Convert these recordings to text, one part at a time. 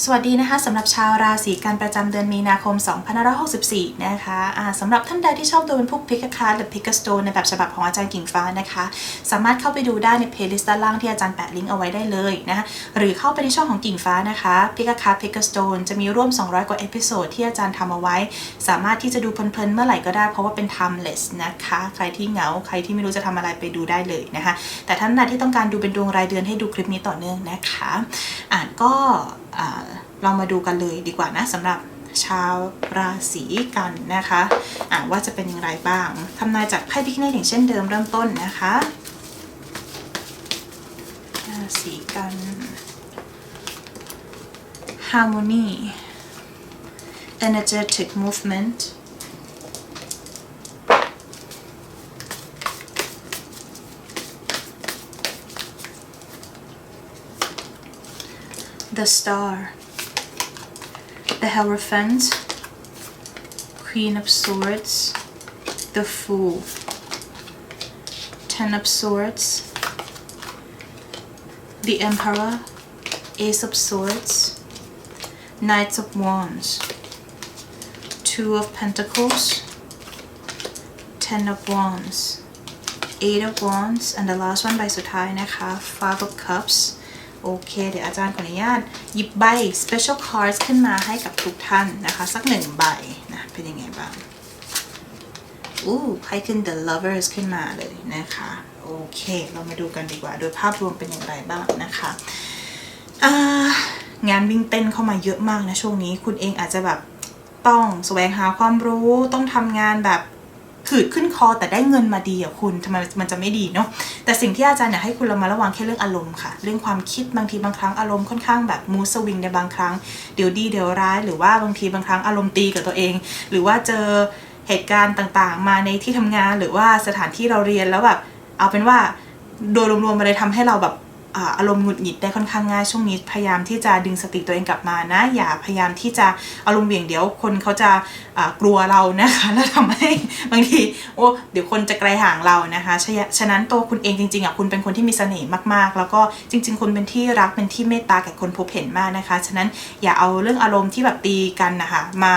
สวัสดีนะคะสำหรับชาวราศีกันประจำเดือนมีนาคม 2564 นะคะอ่าสำหรับท่านใดที่ชอบดูเป็นพวกพิกคาร์หรือพิกสโตนในแบบฉบับของอาจารย์กิ่งฟ้านะคะ สามารถเข้าไปดูได้ในเพลย์ลิสต์ด้านล่างที่อาจารย์แปะลิงก์เอาไว้ได้เลยนะคะหรือเข้าไปในช่องของกิ่งฟ้านะคะพิกคาร์พิกสโตนจะมีร่วม 200 กว่าเอพิโซดที่อาจารย์ทำเอาไว้ สามารถที่จะดูเพลินๆเมื่อไหร่ก็ได้เพราะว่าเป็น timeless นะคะ ใครที่เหงาใครที่ไม่รู้จะทำอะไรไปดูได้เลยนะคะ แต่ท่านใดที่ต้องการดูเป็นดวงรายเดือนให้ดูคลิปนี้ต่อเนื่องนะคะอ่านก็ เรามาดูกันเลยดีกว่านะสำหรับชาวราศีกันนะคะะว่าจะเป็นอย่างไรบ้างทำนายจากไพ่พิคเนตอย่างเช่นเดิมเริ่มต้นนะคะราศีกัน harmony energetic movement the star the Hierophant, Queen of Swords, the Fool, Ten of Swords, the Emperor, Ace of Swords, Knights of Wands, Two of Pentacles, Ten of Wands, Eight of Wands, and the last one ใบสุดท้ายนะคะ Five of Cups โอเค เดี๋ยวอาจารย์ขออนุญาตหยิบใบ special cards ขึ้นมาให้กับทุกท่านนะคะ สักหนึ่งใบนะ เป็นยังไงบ้างอู้ให้ขึ้น the lovers ขึ้นมาเลยนะคะ โอเค เรามาดูกันดีกว่า โดยภาพรวมเป็นอย่างไรบ้างนะคะงานวิ่งเต้นเข้ามาเยอะมากนะช่วงนี้ คุณเองอาจจะแบบต้องแสวงหาความรู้ต้องทำงานแบบ ขืดขึ้นคอแต่ได้เงินมาดีอะคุณทำไมมันจะไม่ดีเนาะแต่สิ่งที่อาจารย์อยากให้คุณเรามาระวังแค่เรื่องอารมณ์ค่ะ เรื่องความคิดบางทีบางครั้งอารมณ์ค่อนข้างแบบมูสวิงในบางครั้งเดี๋ยวดีเดี๋ยวร้าย หรือว่าบางทีบางครั้งอารมณ์ตีกับตัวเอง หรือว่าเจอเหตุการณ์ต่างๆ มาในที่ทำงาน หรือว่าสถานที่เราเรียนแล้วแบบเอาเป็นว่าโดยรวมๆมาเลยทำให้เราแบบ อารมณ์หงุดหงิดได้ค่อนข้างง่ายช่วงนี้พยายามที่จะดึงสติตัวเองกลับมานะ อย่าพยายามที่จะอารมณ์เหวี่ยงเดี๋ยวคนเขาจะกลัวเรานะคะแล้วทำให้บางทีโอ้เดี๋ยวคนจะไกลห่างเรานะคะฉะฉะนั้นตัวคุณเองจริงๆอะคุณเป็นคนที่มีเสน่ห์มากๆ แล้วก็จริง ๆ คุณเป็นที่รักเป็นที่เมตตาแก่คนพบเห็นมากนะคะ ฉะนั้นอย่าเอาเรื่องอารมณ์ที่แบบตีกันนะคะมา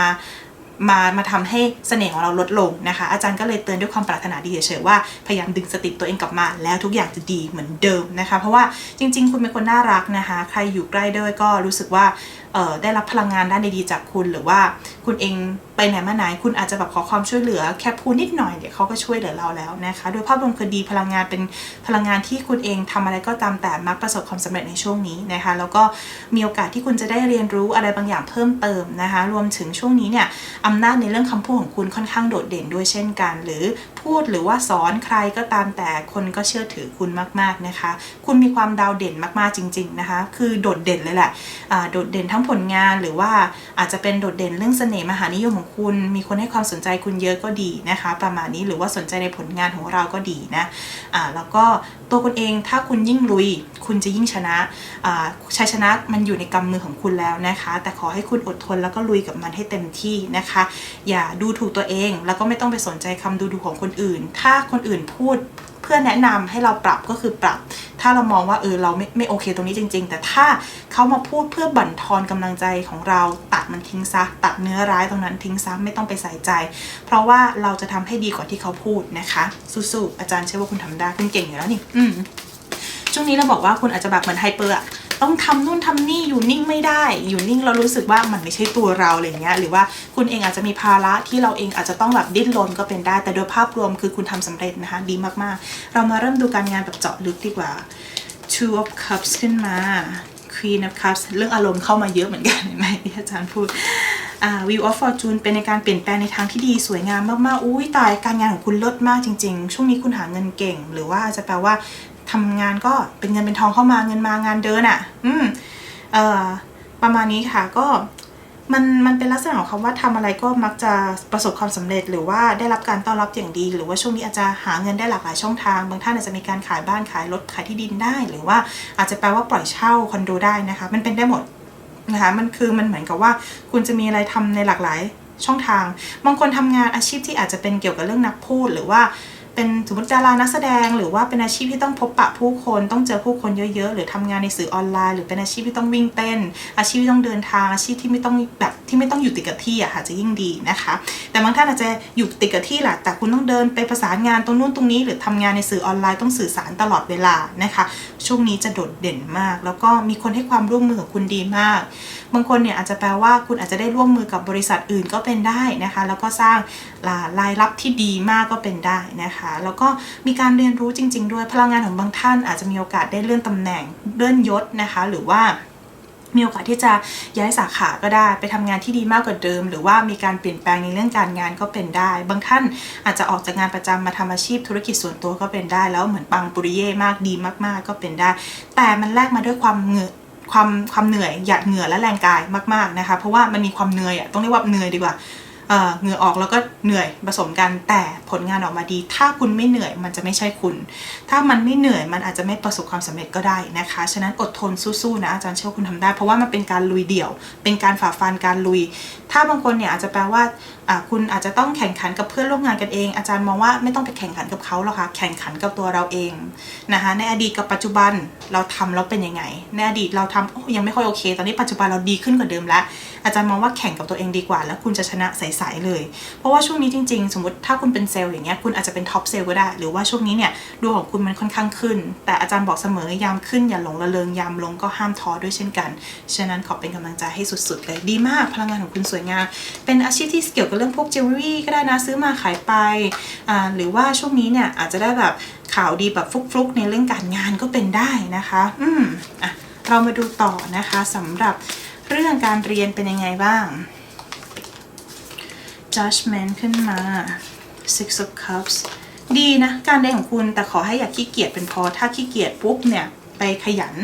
มามาทำให้เสน่ห์ของเราลดลงนะคะ อาจารย์ก็เลยเตือนด้วยความปรารถนาดีเฉยๆว่าพยายามดึงสติตัวเองกลับมา แล้วทุกอย่างจะดีเหมือนเดิมนะคะ เพราะว่าจริง ๆ คุณเป็นคนน่ารักนะคะ ใครอยู่ใกล้ด้วยก็รู้สึกว่าได้รับพลังงานด้านดีๆจากคุณหรือว่าคุณเองไปไหนมาไหนคุณอาจจะแบบขอความช่วยเหลือแค่พูดนิดหน่อยเดี๋ยวเขาก็ช่วยเหลือเราแล้วนะคะ โดยภาพรวมคือดีพลังงานเป็นพลังงานที่คุณเองทำอะไรก็ตามแต่มักประสบความสำเร็จในช่วงนี้นะคะ แล้วก็มีโอกาสที่คุณจะได้เรียนรู้อะไรบางอย่างเพิ่มเติมนะคะ รวมถึงช่วงนี้เนี่ยอำนาจในเรื่องคำพูดของคุณค่อนข้างโดดเด่นด้วยเช่นกัน หรือพูดหรือว่าสอนใครก็ตามแต่คนก็เชื่อถือคุณมากๆนะคะ คุณมีความดาวเด่นมากๆจริง ๆนะคะ คือโดดเด่นเลยแหละโดดเด่นทั้งผลงานหรือว่าอาจจะเป็นโดดเด่นเรื่องเสน่ห์มหานิยมของคุณ มีคนให้ความสนใจคุณเยอะก็ดีนะคะ ประมาณนี้หรือว่าสนใจในผลงานของเราก็ดีนะอ่าแล้วก็ตัวคุณเองถ้าคุณยิ่งลุย คุณจะยิ่งชนะชัยชนะมันอยู่ในกำมือของคุณแล้วนะคะ แต่ขอให้คุณอดทนแล้วก็ลุยกับมันให้เต็มที่นะคะ อย่าดูถูกตัวเอง แล้วก็ไม่ต้องไปสนใจคำดูถูกของคนอื่น ถ้าคนอื่นพูด เพื่อแนะนำให้เราปรับก็คือปรับ ถ้าเรามองว่าเออเราไม่ไม่โอเคตรงนี้จริง ๆ แต่ถ้าเขามาพูดเพื่อบั่นทอนกำลังใจของเราตัดมันทิ้งซะตัดเนื้อร้ายตรงนั้นทิ้งซะไม่ต้องไปใส่ใจ เพราะว่าเราจะทำให้ดีกว่าที่เขาพูดนะคะสู้ๆอาจารย์เชื่อว่าคุณทำได้คุณเก่งอยู่แล้วนี่ อืมช่วงนี้เราบอกว่าคุณอาจจะแบบเหมือนไฮเปอร์อะ ต้องทำนู่นทำนี่อยู่นิ่งไม่ได้ อยู่นิ่งเรารู้สึกว่ามันไม่ใช่ตัวเราอะไรเงี้ยหรือว่าคุณเองอาจจะมีภาระที่เราเองอาจจะต้องแบบดิ้นรนก็เป็นได้ แต่โดยภาพรวมคือคุณทำสำเร็จนะคะดีมากๆ เรามาเริ่มดูการงานแบบเจาะลึกดีกว่า two of cups ขึ้นมา Queen of Cups เรื่องอารมณ์เข้ามาเยอะเหมือนกันเห็นไหมที่อาจารย์พูดอ่า Wheel of Fortune เป็นในการเปลี่ยนแปลงในทางที่ดีสวยงามมากๆ อุ้ยตายการงานของคุณเลิศมากจริง ๆ ช่วงนี้คุณหาเงินเก่ง หรือว่าจะแปลว่า ทำงานก็เป็นเงินเป็นทองเข้ามาเงินมางานเดินอะ่ะ อืมเอ่อประมาณนี้ค่ะก็มันมันเป็นลักษณะของคำว่าทำอะไรก็มักจะประสบความสำเร็จ หรือว่าได้รับการต้อนรับอย่างดี หรือว่าช่วงนี้อาจจะหาเงินได้หลากหลายช่องทาง บางท่านอาจจะมีการขายบ้านขายรถขายที่ดินได้ หรือว่าอาจจะแปลว่าปล่อยเช่าคอนโดได้นะคะ มันเป็นได้หมดนะคะมันคือมันเหมือนกับว่า คุณจะมีอะไรทำในหลากหลายช่องทาง บางคนทำงานอาชีพที่อาจจะเป็นเกี่ยวกับเรื่องนักพูดหรือว่า เป็นสมมติดารานักแสดง หรือว่าเป็นอาชีพที่ต้องพบปะผู้คนต้องเจอผู้คนเยอะๆ หรือทำงานในสื่อออนไลน์ หรือเป็นอาชีพที่ต้องวิ่งเต้น อาชีพที่ต้องเดินทางอาชีพที่ไม่ต้องแบบที่ไม่ต้องอยู่ติดกับที่อะค่ะจะยิ่งดีนะคะ แต่บางท่านอาจจะอยู่ติดกับที่แหละแต่คุณต้องเดินไปประสานงานตรงนู้นตรงนี้ หรือทำงานในสื่อออนไลน์ต้องสื่อสารตลอดเวลานะคะ ช่วงนี้จะโดดเด่นมาก แล้วก็มีคนให้ความร่วมมือกับคุณดีมาก บางคนเนี่ยอาจจะแปลว่าคุณอาจจะได้ร่วมมือกับบริษัทอื่นก็เป็นได้นะคะ แล้วก็สร้างรายรับที่ดีมากก็เป็นได้นะคะแล้วก็มีการเรียนรู้จริง ๆ ด้วยพลังงานของบางท่านอาจจะมีโอกาสได้เลื่อนตำแหน่งเลื่อนยศนะคะ หรือว่ามีโอกาสที่จะย้ายสาขาก็ได้ไปทำงานที่ดีมากกว่าเดิม หรือว่ามีการเปลี่ยนแปลงในเรื่องการงานก็เป็นได้ บางท่านอาจจะออกจากงานประจำมาทำอาชีพธุรกิจส่วนตัวก็เป็นได้ แล้วเหมือนปังปุริเย่มากดีมากๆก็เป็นได้ แต่มันแลกมาด้วยความเหงื่อความความเหนื่อยหยาดเหงื่อและแรงกายมากๆนะคะ เพราะว่ามันมีความเหนื่อยอะต้องเรียกว่าเหนื่อยดีกว่า เหงื่อออกแล้วก็เหนื่อยผสมกันแต่ผลงานออกมาดี ถ้าคุณไม่เหนื่อยมันจะไม่ใช่คุณ ถ้ามันไม่เหนื่อยมันอาจจะไม่ประสบความสำเร็จก็ได้นะคะ ฉะนั้นอดทนสู้ๆนะอาจารย์เชื่อว่าคุณทำได้ เพราะว่ามันเป็นการลุยเดี่ยว เป็นการฝ่าฟันการลุย ถ้าบางคนเนี่ยอาจจะแปลว่าคุณอาจจะต้องแข่งขันกับเพื่อนร่วมงานกันเอง อาจารย์มองว่าไม่ต้องไปแข่งขันกับเขาหรอกค่ะแข่งขันกับตัวเราเองนะคะในอดีตกับปัจจุบันเราทำแล้วเป็นยังไงในอดีตเราทำยังไม่ค่อยโอเค ตอนนี้ปัจจุบันเราดีขึ้นกว่าเดิมแล้ว อาจารย์มองว่าแข่งกับตัวเองดีกว่า แล้วคุณจะชนะใสๆเลย เพราะว่าช่วงนี้จริงๆ สมมติถ้าคุณเป็นเซลล์อย่างเงี้ยคุณอาจจะเป็นท็อปเซลล์ก็ได้ หรือว่าช่วงนี้เนี่ยดวงของคุณมันค่อนข้างขึ้น แต่อาจารย์บอกเสมอยามขึ้นอย่าหลงระเริงยามลงก็ห้ามท้อด้วยเช่นกัน ฉะนั้นขอเป็นกำลังใจให้สุดๆเลยดีมากพลังงานของคุณสวยงามเป็นอาชีพที่เกี่ยวกับเรื่องพวกเวลรี่ก็ได้นะซื้อมาขายไปหรือว่าช่วงนี้เนี่ยอาจจะได้แบบข่าวดีแบบฟลุกๆ ในเรื่องการงานก็เป็นได้นะคะ อืมอะเรามาดูต่อนะคะสำหรับ เรื่องการเรียนเป็นยังไงบ้าง judgment ขึ้นมา six of cups ดีนะ การเรียนของคุณแต่ขอให้อย่าขี้เกียจเป็นพอ ถ้าขี้เกียจปุ๊บเนี่ย ไปขยัน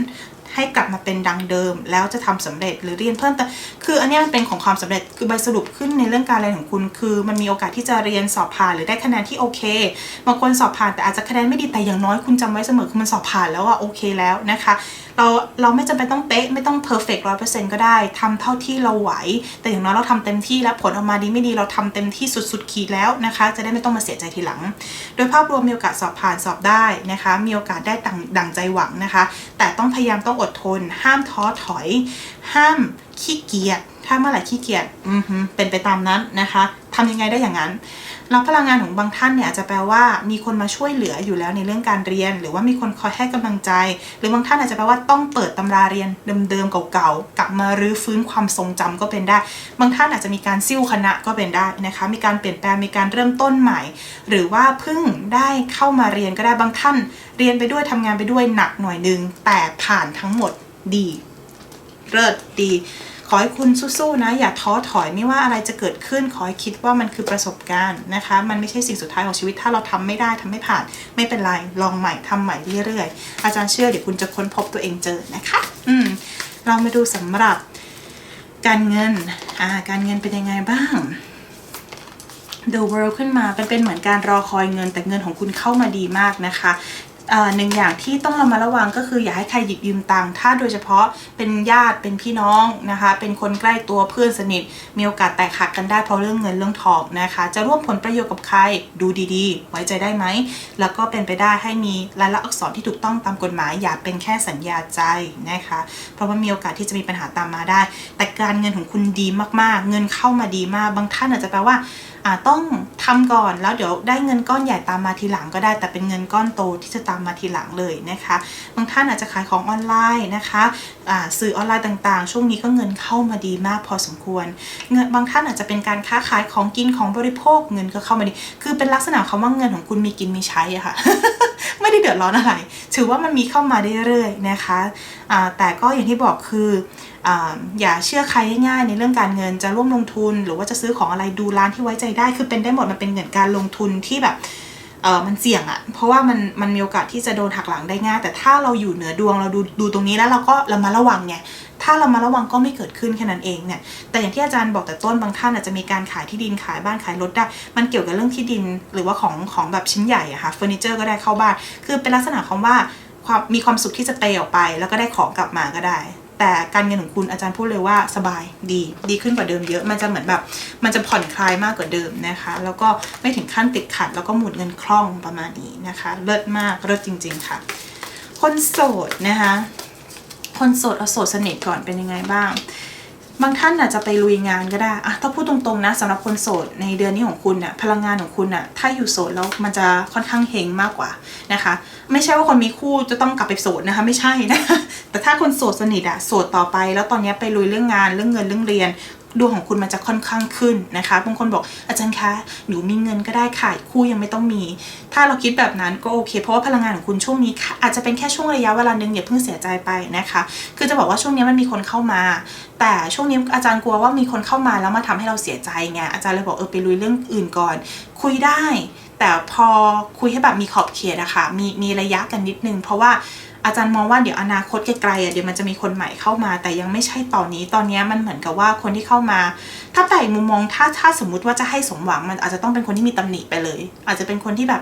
ให้กลับมาเป็นดังเดิม แล้วจะทำสำเร็จหรือเรียนเพิ่มแต่คืออันนี้มันเป็นของความสำเร็จคือใบสรุปขึ้นในเรื่องการเรียนของคุณ คือ มันมีโอกาสที่จะเรียนสอบผ่านหรือได้คะแนนที่โอเคบางคนสอบผ่านแต่อาจจะคะแนนไม่ดีแต่อย่างน้อยคุณจำไว้เสมอคือมันสอบผ่านแล้วอะโอเคแล้วนะคะเราเราไม่จำเป็นต้องเป๊ะไม่ต้องเพอร์เฟกต์ร้อยเปอร์เซ็นต์ก็ได้ทำเท่าที่เราไหว แต่อย่างน้อยเราทำเต็มที่แล้วผลออกมาดีไม่ดีเราทำเต็มที่สุดๆขีดแล้วนะคะ จะได้ไม่ต้องมาเสียใจทีหลัง โดยภาพรวมมีโอกาสสอบผ่านสอบได้นะคะ มีโอกาสได้ดังดังใจหวังนะคะ แต่ต้องพยายามต้องอดทน ห้ามท้อถอย ห้าม ขี้เกียจถ้าเมื่อไหร่ขี้เกียจอือเป็นไปตามนั้นนะคะทำยังไงได้อย่างนั้นแล้วพลังงานของบางท่านเนี่ยอาจจะแปลว่ามีคนมาช่วยเหลืออยู่แล้วในเรื่องการเรียน หรือว่ามีคนคอยให้กำลังใจ หรือบางท่านอาจจะแปลว่าต้องเปิดตำราเรียนเดิมๆเก่าๆกลับมารื้อฟื้นความทรงจำก็เป็นได้ บางท่านอาจจะมีการซิ่วคณะก็เป็นได้นะคะ มีการเปลี่ยนแปลงมีการเริ่มต้นใหม่ หรือว่าเพิ่งได้เข้ามาเรียนก็ได้บางท่าน เรียนไปด้วยทำงานไปด้วยหนักหน่อยนึงแต่ผ่านทั้งหมดดีเลิศดี ขอให้คุณสู้ๆนะ อย่าท้อถอยไม่ว่าอะไรจะเกิดขึ้น ขอให้คิดว่ามันคือประสบการณ์นะคะ มันไม่ใช่สิ่งสุดท้ายของชีวิต ถ้าเราทำไม่ได้ทำไม่ผ่าน ไม่เป็นไรลองใหม่ทำใหม่เรื่อยๆ อาจารย์เชื่อเดี๋ยวคุณจะค้นพบตัวเองเจอนะคะ อืมเรามาดูสำหรับการเงินอ่าการเงินเป็นยังไงบ้าง The World ขึ้นมาเป็นเป็นเหมือนการรอคอยเงินแต่เงินของคุณเข้ามาดีมากนะคะ หนึ่งอย่างที่ต้องระมัดระวังก็คืออย่าให้ใครหยิบยืมตังค์ถ้าโดยเฉพาะเป็นญาติเป็นพี่น้องนะคะ เป็นคนใกล้ตัวเพื่อนสนิท มีโอกาสแตกหักกันได้เพราะเรื่องเงินเรื่องทองนะคะ จะร่วมผลประโยชน์กับใครดูดีๆ ไว้ใจได้ไหม แล้วก็เป็นไปได้ให้มีรายลักษณ์อักษรที่ถูกต้องตามกฎหมาย อย่าเป็นแค่สัญญาใจนะคะ เพราะว่ามีโอกาสที่จะมีปัญหาตามมาได้ แต่การเงินของคุณดีมากๆ เงินเข้ามาดีมาก บางท่านอาจจะแปลว่าอ่าต้องทำก่อนแล้วเดี๋ยวได้เงินก้อนใหญ่ตามมาทีหลังก็ได้ แต่เป็นเงินก้อนโตที่จะตามมาทีหลังเลยนะคะบางท่านอาจจะขายของออนไลน์นะคะสื่อออนไลน์ต่างๆ ช่วงนี้ก็เงินเข้ามาดีมากพอสมควรเงินบางท่านอาจจะเป็นการค้าขายของกินของบริโภคเงินก็เข้ามาดี คือเป็นลักษณะคำว่าเงินของคุณมีกินมีใช้อะค่ะไม่ได้เดือดร้อนอะไร ถือว่ามันมีเข้ามาเรื่อยๆนะคะแต่ก็อย่างที่บอกคืออาอย่าเชื่อใครง่ายๆในเรื่องการเงินจะร่วมลงทุน หรือว่าจะซื้อของอะไรดูร้านที่ไว้ใจได้ คือเป็นได้หมดมันเป็นเงินการลงทุนที่แบบ เออมันเสี่ยงอะเพราะว่ามันมันมีโอกาสที่จะโดนหักหลังได้ง่าย แต่ถ้าเราอยู่เหนือดวงเราดูดูตรงนี้แล้วเราก็เรามาระวังไงถ้าเรามาระวังก็ไม่เกิดขึ้นแค่นั้นเองเนี่ยแต่อย่างที่อาจารย์บอกแต่ต้นบางท่านอาจจะมีการขายที่ดินขายบ้านขายรถได้ มันเกี่ยวกับเรื่องที่ดินหรือว่าของของแบบชิ้นใหญ่อะค่ะเฟอร์นิเจอร์ก็ได้เข้าบ้าน คือเป็นลักษณะของว่าความมีความสุขที่จะเตะออกไป แล้วก็ได้ของกลับมาก็ได้ แต่การเงินของคุณอาจารย์พูดเลยว่าสบายดีดีขึ้นกว่าเดิมเยอะมันจะเหมือนแบบ มันจะผ่อนคลายมากกว่าเดิมนะคะ แล้วก็ไม่ถึงขั้นติดขัด แล้วก็หมุนเงินคล่องประมาณนี้นะคะ เลิศมากเลิศจริง ๆค่ะ คนโสดนะคะ คนโสดเอาโสดสนิทก่อนเป็นยังไงบ้าง บางท่านอาจจะไปลุยงานก็ได้อะถ้าพูดตรงๆนะสำหรับคนโสดในเดือนนี้ของคุณน่ะพลังงานของคุณน่ะถ้าอยู่โสดแล้วมันจะค่อนข้างเฮงมากกว่านะคะ ไม่ใช่ว่าคนมีคู่จะต้องกลับไปโสดนะคะ ไม่ใช่นะแต่ถ้าคนโสดสนิทอะโสดต่อไป แล้วตอนนี้ไปลุยเรื่องงานเรื่องเงินเรื่องเรียน ดวงของคุณมันจะค่อนข้างขึ้นนะคะบางคนบอกอาจารย์คะหนูมีเงินก็ได้ค่ะคู่ยังไม่ต้องมี ถ้าเราคิดแบบนั้นก็โอเค เพราะว่าพลังงานของคุณช่วงนี้ อาจจะเป็นแค่ช่วงระยะเวลาหนึ่งอย่าเพิ่งเสียใจไปนะคะ คือจะบอกว่าช่วงนี้มันมีคนเข้ามา แต่ช่วงนี้อาจารย์กลัวว่ามีคนเข้ามาแล้วมาทำให้เราเสียใจไงอาจารย์เลยบอกเออไปลุยเรื่องอื่นก่อน คุยได้ แต่พอคุยให้แบบมีขอบเขตอะค่ะมีมีระยะกันนิดนึง เพราะว่าอาจารย์มองว่าเดี๋ยวอนาคตไกลๆอะเดี๋ยวมันจะมีคนใหม่เข้ามา แต่ยังไม่ใช่ตอนนี้ตอนนี้มันเหมือนกับว่าคนที่เข้ามา ถ้าแต่อีกมุมมองถ้าถ้าสมมุติว่าจะให้สมหวังมันอาจจะต้องเป็นคนที่มีตำหนิไปเลย อาจจะเป็นคนที่แบบ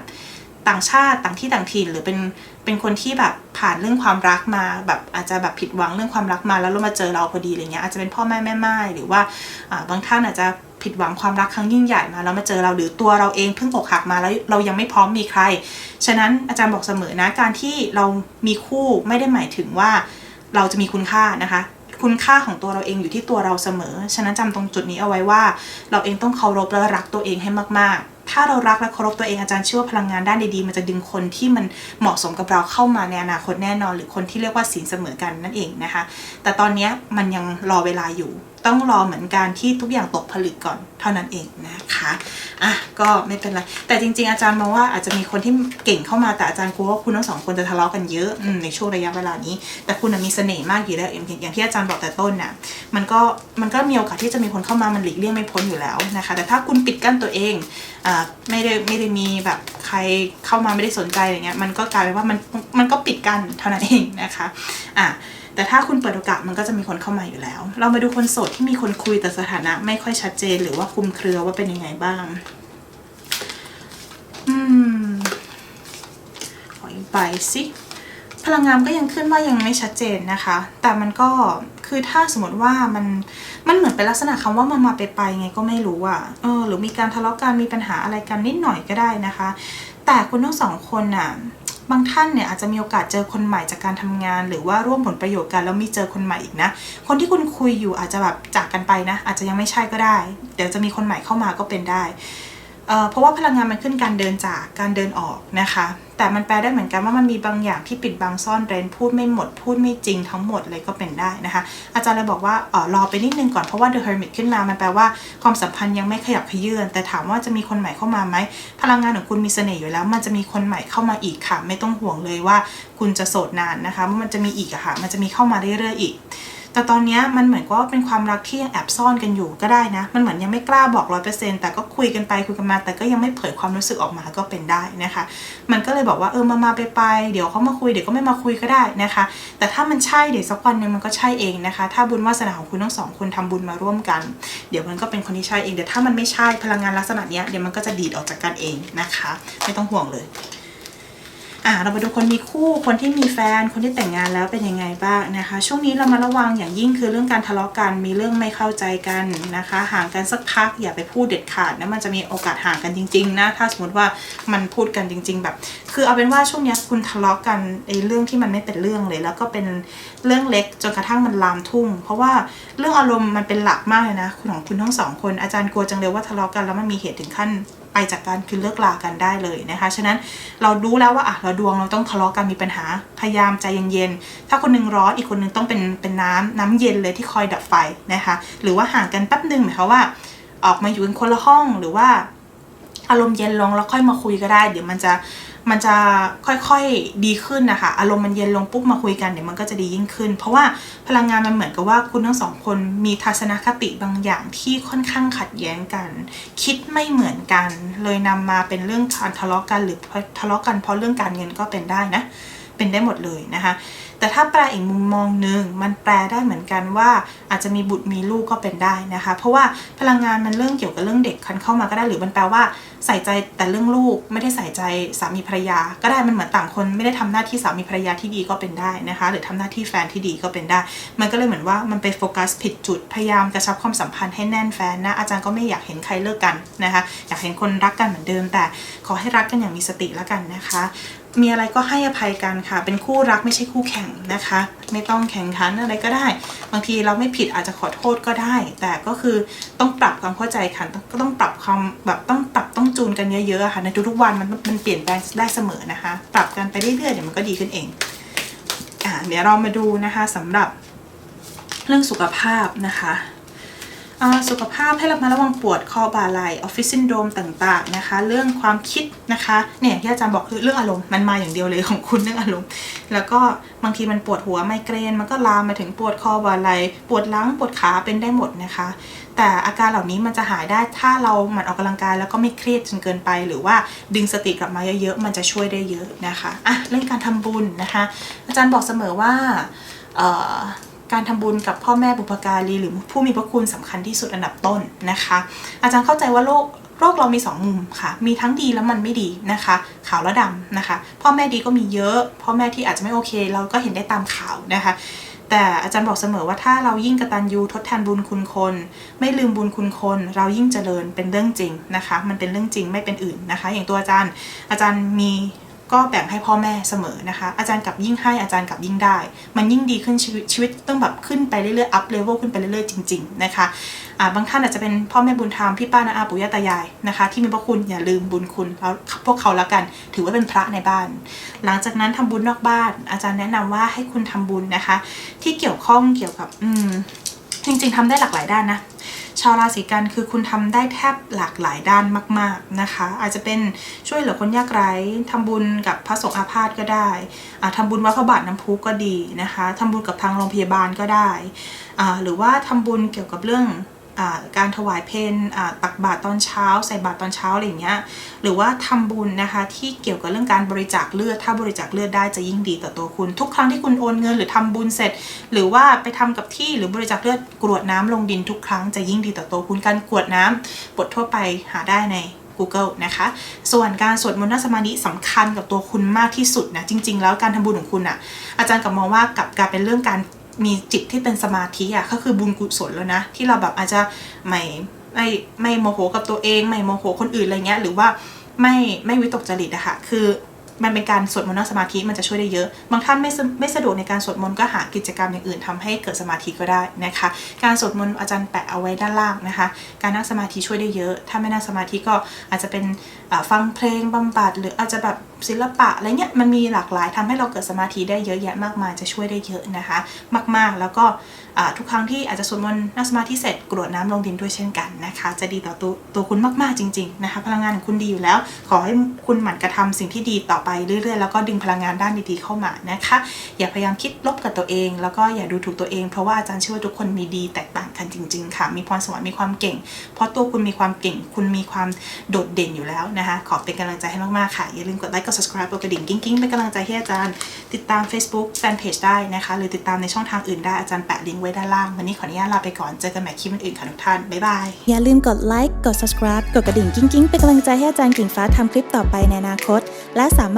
ต่างชาติต่างที่ต่างถิ่นหรือเป็นเป็นคนที่แบบผ่านเรื่องความรักมาแบบอาจจะแบบผิดหวังเรื่องความรักมาแล้วมาเจอเราพอดีอะไรเงี้ยอาจจะเป็นพ่อแม่แม่ไม้หรือว่าบางท่านอาจจะ ผิดหวังความรักครั้งยิ่งใหญ่มาแล้วมาเจอเราหรือตัวเราเองเพิ่งอกหักมาแล้วเรายังไม่พร้อมมีใคร ฉะนั้นอาจารย์บอกเสมอนะการที่เรามีคู่ไม่ได้หมายถึงว่าเราจะมีคุณค่านะคะ คุณค่าของตัวเราเองอยู่ที่ตัวเราเสมอ ฉะนั้นจำตรงจุดนี้เอาไว้ว่า เราเองต้องเคารพและรักตัวเองให้มากๆ ถ้าเรารักและเคารพตัวเองอาจารย์เชื่อว่าพลังงานด้านดีๆ มันจะดึงคนที่มันเหมาะสมกับเราเข้ามาในอนาคตแน่นอน หรือคนที่เรียกว่าศีลเสมอกันนั่นเองนะคะ แต่ตอนนี้มันยังรอเวลาอยู่ ต้องรอเหมือนการที่ทุกอย่างตกผลึกก่อนเท่านั้นเองนะคะอะก็ไม่เป็นไรแต่จริง ๆ อาจารย์มองว่าอาจจะมีคนที่เก่งเข้ามาแต่อาจารย์กลัวว่าคุณทั้งสองคนจะทะเลาะกันเยอะในช่วงระยะเวลานี้ แต่คุณมีเสน่ห์มากอยู่แล้วอย่างอย่างที่อาจารย์บอกแต่ต้นน่ะมันก็มันก็มีโอกาสที่จะมีคนเข้ามามันหลีกเลี่ยงไม่พ้นอยู่แล้วนะคะ แต่ถ้าคุณปิดกั้นตัวเองอ่าไม่ได้ไม่ได้มีแบบใครเข้ามาไม่ได้สนใจอะไรเงี้ยมันก็กลายเป็นว่ามันมันก็ปิดกั้นเท่านั้นเองนะคะอะแต่ถ้าคุณเปิดโอกาสมันก็จะมีคนเข้ามาอยู่แล้ว เรามาดูคนโสดที่มีคนคุยแต่สถานะไม่ค่อยชัดเจนหรือว่าคุมเครือว่าเป็นยังไงบ้าง อืม ขออีกใบสิ ลังงานก็ยังขึ้นว่ายังไม่ชัดเจนนะคะ แต่มันก็คือถ้าสมมติว่ามันมันเหมือนเป็นลักษณะคำว่ามามาไปไปไงก็ไม่รู้อะเออหรือมีการทะเลาะกันมีปัญหาอะไรกันนิดหน่อยก็ได้นะคะ แต่คุณทั้งสองคนน่ะบางท่านเนี่ยอาจจะมีโอกาสเจอคนใหม่จากการทำงาน หรือว่าร่วมผลประโยชน์กันแล้วมีเจอคนใหม่อีกนะ คนที่คุณคุยอยู่อาจจะแบบจากกันไปนะ อาจจะยังไม่ใช่ก็ได้ เดี๋ยวจะมีคนใหม่เข้ามาก็เป็นได้ เพราะว่าพลังงานมันขึ้นการเดินจากการเดินออกนะคะ แต่มันแปลได้เหมือนกันว่ามันมีบางอย่างที่ปิดบังซ่อนเร้นพูดไม่หมดพูดไม่จริงทั้งหมดเลยก็เป็นได้นะคะ อาจารย์เลยบอกว่าออรอไปนิดนึงก่อนเพราะว่า The Hermit ขึ้นมามันแปลว่าความสัมพันธ์ยังไม่ขยับขยื่นแต่ถามว่าจะมีคนใหม่เข้ามาไหมพลังงานของคุณมีเสน่ห์อยู่แล้ว มันจะมีคนใหม่เข้ามาอีกค่ะ ไม่ต้องห่วงเลยว่าคุณจะโสดนานนะคะมันจะมีอีกอะค่ะ มันจะมีเข้ามาเรื่อยๆอีก แต่ตอนนี้มันเหมือนกับว่าเป็นความรักที่ยังแอบซ่อนกันอยู่ก็ได้นะ มันเหมือนยังไม่กล้าบอกร้อยเปอร์เซ็นต์แต่ก็คุยกันไปคุยกันมา แต่ก็ยังไม่เผยความรู้สึกออกมาก็เป็นได้นะคะ มันก็เลยบอกว่าเออมามาไปไปเดี๋ยวเขามาคุยเดี๋ยวก็ไม่มาคุยก็ได้นะคะ แต่ถ้ามันใช่เดี๋ยวสักวันหนึ่งมันก็ใช่เองนะคะ ถ้าบุญวาสนาของคุณทั้งสองคนทำบุญมาร่วมกัน เดี๋ยวมันก็เป็นคนที่ใช่เองเดี๋ยวถ้ามันไม่ใช่พลังงานลักษณะนี้เดี๋ยวมันก็จะดีดออกจากกันเองนะคะ ไม่ต้องห่วงเลย อะเรามาดูคนมีคู่คนที่มีแฟนคนที่แต่งงานแล้วเป็นยังไงบ้างนะคะ ช่วงนี้เรามาระวังอย่างยิ่งคือเรื่องการทะเลาะกันมีเรื่องไม่เข้าใจกันนะคะ ห่างกันสักพักอย่าไปพูดเด็ดขาดนะมันจะมีโอกาสห่างกันจริงๆนะถ้าสมมติว่ามันพูดกันจริง ๆ แบบ คือเอาเป็นว่าช่วงนี้คุณทะเลาะกันไอ้เรื่องที่มันไม่เป็นเรื่องเลย แล้วก็เป็นเรื่องเล็กจนกระทั่งมันลามทุ่ง เพราะว่าเรื่องอารมณ์มันเป็นหลักมากเลยนะของคุณทั้งสองคนอาจารย์กลัวจังเลยว่าทะเลาะกันแล้วมันมีเหตุถึงขั้น ไปจากการคือเลิกลากันได้เลยนะคะ ฉะนั้นเรารู้แล้วว่าอะเราดวงเราต้องทะเลาะกันมีปัญหาพยายามใจเย็นๆถ้าคนนึงร้อนอีกคนนึงต้องเป็นเป็นน้ำน้ำเย็นเลยที่คอยดับไฟนะคะ หรือว่าห่างกันแป๊บหนึ่งหมายความว่า ออกมาอยู่กันคนละห้องหรือว่าอารมณ์เย็นลงแล้วค่อยมาคุยก็ได้ เดี๋ยวมันจะ มันจะค่อยๆดีขึ้นนะคะ อารมณ์มันเย็นลงปุ๊บมาคุยกันเดี๋ยวมันก็จะดียิ่งขึ้น เพราะว่าพลังงานมันเหมือนกับว่าคุณทั้งสองคนมีทัศนคติบางอย่างที่ค่อนข้างขัดแย้งกัน คิดไม่เหมือนกัน เลยนำมาเป็นเรื่องการทะเลาะกันหรือทะเลาะกันเพราะเรื่องการเงินก็เป็นได้นะ เป็นได้หมดเลยนะคะแต่ถ้าแปลอีกมุมมองหนึ่งมันแปลได้เหมือนกันว่าอาจจะมีบุตรมีลูกก็เป็นได้นะคะ เพราะว่าพลังงานมันเรื่องเกี่ยวกับเรื่องเด็กคันเข้ามาก็ได้หรือมันแปลว่าใส่ใจแต่เรื่องลูกไม่ได้ใส่ใจสามีภรรยา ก็ได้มันเหมือนต่างคนไม่ได้ทำหน้าที่สามีภรรยาที่ดีก็เป็นได้นะคะ หรือทำหน้าที่แฟนที่ดีก็เป็นได้ มันก็เลยเหมือนว่ามันไปโฟกัสผิดจุดพยายามกระชับความสัมพันธ์ให้แน่นแฟนนะอาจารย์ก็ไม่อยากเห็นใครเลิกกันนะคะ อยากเห็นคนรักกันเหมือนเดิม แต่ขอให้รักกันอย่างมีสติแล้วกันนะคะ มีอะไรก็ให้อภัยกันค่ะ เป็นคู่รักไม่ใช่คู่แข่งนะคะ ไม่ต้องแข่งขันอะไรก็ได้ บางทีเราไม่ผิดอาจจะขอโทษก็ได้ แต่ก็คือต้องปรับความเข้าใจค่ะก็ต้องปรับความแบบต้องปรับต้องจูนกันเยอะๆค่ะในทุกๆวันมันมันเปลี่ยนแปลงได้เสมอนะคะ ปรับกันไปเรื่อยๆเดี๋ยวมันก็ดีขึ้นเองอ่าเดี๋ยวเรามาดูนะคะสำหรับเรื่องสุขภาพนะคะ สุขภาพให้เรามาระวังปวดคอบ่าไหล่ออฟฟิศซินโดรมต่างๆนะคะ เรื่องความคิดนะคะเนี่ยที่อาจารย์บอกคือเรื่องอารมณ์มันมาอย่างเดียวเลยของคุณเรื่องอารมณ์ แล้วก็บางทีมันปวดหัวไมเกรน มันก็ลามมาถึงปวดคอบ่าไหล่ปวดหลังปวดขาเป็นได้หมดนะคะ แต่อาการเหล่านี้มันจะหายได้ถ้าเราหมั่นออกกำลังกายแล้วก็ไม่เครียดจนเกินไป หรือว่าดึงสติกลับมาเยอะๆมันจะช่วยได้เยอะนะคะอะเรื่องการทำบุญนะคะ อาจารย์บอกเสมอว่าเอ่อ การทำบุญกับพ่อแม่บุพการีหรือผู้มีพระคุณสำคัญที่สุดอันดับต้นนะคะ อาจารย์เข้าใจว่าโลกโลกเรามีสองมุมค่ะ มีทั้งดีแล้วมันไม่ดีนะคะ ขาวและดำนะคะ พ่อแม่ดีก็มีเยอะ พ่อแม่ที่อาจจะไม่โอเค เราก็เห็นได้ตามข่าวนะคะ แต่อาจารย์บอกเสมอว่าถ้าเรายิ่งกระตัญญูทดแทนบุญคุณคน ไม่ลืมบุญคุณคน เรายิ่งเจริญเป็นเรื่องจริงนะคะ มันเป็นเรื่องจริงไม่เป็นอื่นนะคะ อย่างตัวอาจารย์อาจารย์มี ก็แบ่งให้พ่อแม่เสมอนะคะ อาจารย์กับยิ่งให้อาจารย์กับยิ่งได้ มันยิ่งดีขึ้นชีวิตชีวิตต้องแบบขึ้นไปเรื่อยๆอัพเลเวลขึ้นไปเรื่อยๆจริงๆนะคะอ่าบางท่านอาจจะเป็นพ่อแม่บุญธรรมพี่ป้านาอาปู่ย่าตายายนะคะ ที่มีพระคุณอย่าลืมบุญคุณแล้วพวกเขาแล้วกัน ถือว่าเป็นพระในบ้าน หลังจากนั้นทำบุญนอกบ้าน อาจารย์แนะนำว่าให้คุณทำบุญนะคะ ที่เกี่ยวข้องเกี่ยวกับอืม จริงๆทำได้หลากหลายด้านนะชาวราศีกันคือคุณทำได้แทบหลากหลายด้านมาก ๆนะคะ อาจจะเป็นช่วยเหลือคนยากไร้ทำบุญกับพระสงฆ์อาพาธก็ได้ทำทำบุญวัดพระบาทน้ำพุก็ดีนะคะทำบุญกับทางโรงพยาบาลก็ได้ หรือว่าทำบุญเกี่ยวกับเรื่อง การถวายเพลอ่าตักบาตรตอนเช้า ใส่บาตรตอนเช้าอะไรอย่างเงี้ยหรือว่าทำบุญนะคะที่เกี่ยวกับเรื่องการบริจาคเลือด ถ้าบริจาคเลือดได้จะยิ่งดีต่อตัวคุณ ทุกครั้งที่คุณโอนเงินหรือทำบุญเสร็จ หรือว่าไปทำกับที่หรือบริจาคเลือดกรวดน้ำลงดินทุกครั้งจะยิ่งดีต่อตัวคุณการกรวดน้ำบททั่วไปหาได้ใน Google นะคะ ส่วนการสวดมนต์นั่งสมาธิสำคัญกับตัวคุณมากที่สุดนะ จริง ๆ แล้วการทำบุญของคุณอะอาจารย์กับมองว่ากับการเป็นเรื่องการ มีจิตที่เป็นสมาธิอะก็คือบุญกุศลแล้วนะ ที่เราแบบอาจจะไม่ไม่ไม่โมโหกับตัวเอง ไม่โมโหคนอื่นอะไรเงี้ยหรือว่าไม่ไม่วิตกจริตอะค่ะคือ มันเป็นการสวดมนต์นั่งสมาธิมันจะช่วยได้เยอะ บางท่านไม่ไม่สะดวกในการสวดมนต์ก็หากิจกรรมอย่างอื่นทำให้เกิดสมาธิก็ได้นะคะ การสวดมนต์อาจารย์แปะเอาไว้ด้านล่างนะคะ การนั่งสมาธิช่วยได้เยอะ ถ้าไม่นั่งสมาธิก็อาจจะเป็นฟังเพลงบำบัด หรืออาจจะแบบศิลปะอะไรเงี้ยมันมีหลากหลายทำให้เราเกิดสมาธิได้เยอะแยะมากมายจะช่วยได้เยอะนะคะ มากๆแล้วก็ทุกครั้งที่อาจจะสวดมนต์นั่งสมาธิเสร็จกรวดน้ำลงดินด้วยเช่นกันนะคะ จะดีต่อตัวตัวคุณมากๆจริง ๆนะคะ พลังงานของคุณดีอยู่แล้ว ขอให้คุณหมั่นกระทำสิ่งที่ดีต่อไปเรื่อยๆ แล้วก็ดึงพลังงานด้านดีๆเข้ามานะคะ อย่าพยายามคิดลบกับตัวเอง แล้วก็อย่าดูถูกตัวเอง เพราะว่าอาจารย์เชื่อว่าทุกคนมีดีแตกต่างกันจริง ๆ ค่ะ มีพรสวรรค์มีความเก่ง เพราะตัวคุณมีความเก่ง คุณมีความโดดเด่นอยู่แล้วนะคะ ขอเป็นกำลังใจให้มากๆค่ะ อย่าลืมกดไลค์กด subscribe กดกระดิ่งกิ้งๆเป็นกำลังใจให้อาจารย์ ติดตาม Facebook Fanpage ได้นะคะหรือติดตามในช่องทางอื่นได้อาจารย์แปะลิงก์ไว้ด้านล่างวันนี้ขออนุญาตลาไปก่อนเจอกันใหม่คลิปอื่นๆค่ะทุกท่านบ๊ายบายอย่าลืมกดไลค์กด subscribe กดกระดิ่งกิ้งกิ้งเป็นกำลังใจให้อาจารย์กิ่งฟ้าทำคลิปต่อไปในอนาคต และสาม